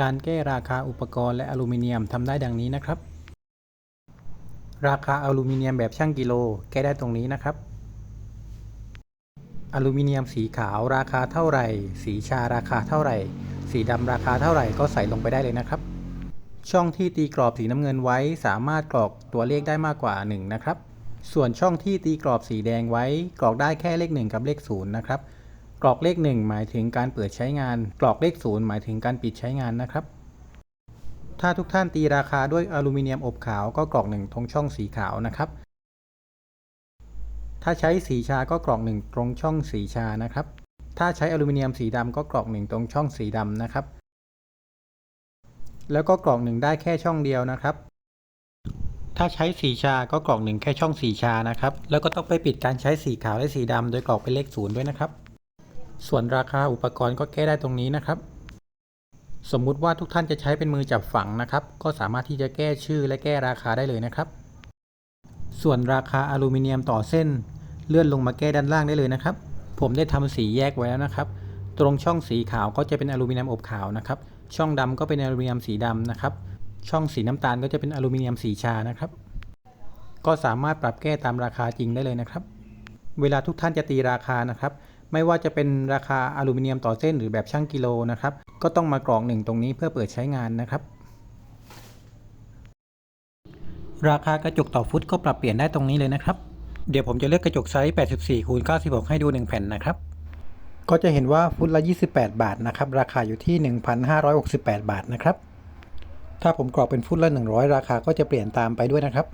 การแก้ราคาอุปกรณ์และอลูมิเนียมทำได้ดังนี้นะครับ ราคาอลูมิเนียมแบบช่างกิโล แก้ได้ตรงนี้นะครับ อลูมิเนียมสีขาวราคาเท่าไหร่ สีชาราคาเท่าไหร่ สีดำราคาเท่าไหร่ก็ใส่ลงไปได้เลยนะครับ ช่องที่ตีกรอบสีน้ำเงินไว้สามารถกรอกตัวเลขได้มากกว่า 1 นะครับ ส่วนช่องที่ตีกรอบสีแดงไว้กรอกได้แค่เลข 1 กับเลข0นะครับ กรอกเลข 1 หมายถึงการเปิดใช้งาน กรอกเลข 0 หมายถึงการปิดใช้งานนะครับ ถ้าทุกท่านตีราคาด้วยอลูมิเนียมอบขาวก็กรอกหนึ่งตรงช่องสีขาวนะครับ ถ้าใช้สีชาก็กรอกหนึ่งตรงช่องสีชานะครับ ถ้าใช้อลูมิเนียมสีดำก็กรอกหนึ่งตรงช่องสีดำนะครับ แล้วก็กรอกหนึ่งได้แค่ช่องเดียวนะครับถ้าใช้สีชาก็กรอกหนึ่งแค่ช่องสีชานะครับ แล้วก็ต้องไปปิดการใช้สีขาวและสีดำโดยกรอกเป็นเลขศูนย์ด้วยนะครับ ส่วนราคาอุปกรณ์ก็แก้ได้ตรงนี้นะครับ สมมุติว่าทุกท่านจะใช้เป็นมือจับฝังนะครับ ก็สามารถที่จะแก้ชื่อและแก้ราคาได้เลยนะครับ ส่วนราคาอลูมิเนียมต่อเส้น เลื่อนลงมาแก้ด้านล่างได้เลยนะครับ ผมได้ทำสีแยกไว้แล้วนะครับ ตรงช่องสีขาวก็จะเป็นอลูมิเนียมอบขาวนะครับ ช่องดำก็เป็นอลูมิเนียมสีดำนะครับ ช่องสีน้ำตาลก็จะเป็นอลูมิเนียมสีชานะครับ ก็สามารถปรับแก้ตามราคาจริงได้เลยนะครับ เวลาทุกท่านจะตีราคานะครับ ไม่ว่าจะเป็นราคาอลูมิเนียมต่อเส้นหรือแบบช่างกิโลนะครับ ก็ต้องมากรอกหนึ่งตรงนี้เพื่อเปิดใช้งานนะครับ ราคากระจกต่อฟุตก็ปรับเปลี่ยนได้ตรงนี้เลยนะครับ เดี๋ยวผมจะเลือกกระจกไซส์ 84คูณ96 ให้ดู 1 แผ่นนะครับก็จะเห็นว่าฟุตละ 28 บาทนะครับ ราคาอยู่ที่ 1,568 บาทนะครับ ถ้าผมกรอกเป็นฟุตละ 100 ราคาก็จะเปลี่ยนตามไปด้วยนะครับ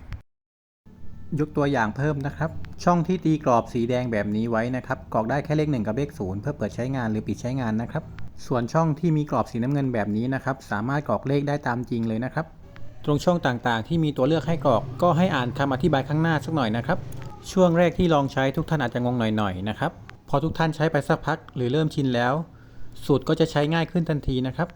ยกตัวอย่างเพิ่มนะครับ ช่องที่ตีกรอบสีแดงแบบนี้ไว้นะครับกรอกได้แค่เลข 1 กับเลข 0 เพื่อเปิดใช้งานหรือปิดใช้งานนะครับ ส่วนช่องที่มีกรอบสีน้ำเงินแบบนี้นะครับ สามารถกรอกเลขได้ตามจริงเลยนะครับ ตรงช่องต่างๆ ที่มีตัวเลือกให้กรอกก็ให้อ่านคำอธิบายข้างหน้าสักหน่อยนะครับ ช่วงแรกที่ลองใช้ทุกท่านอาจจะงงหน่อยๆนะครับพอทุกท่านใช้ไปสักพักหรือเริ่มชินแล้ว สูตรก็จะใช้ง่ายขึ้นทันทีนะครับ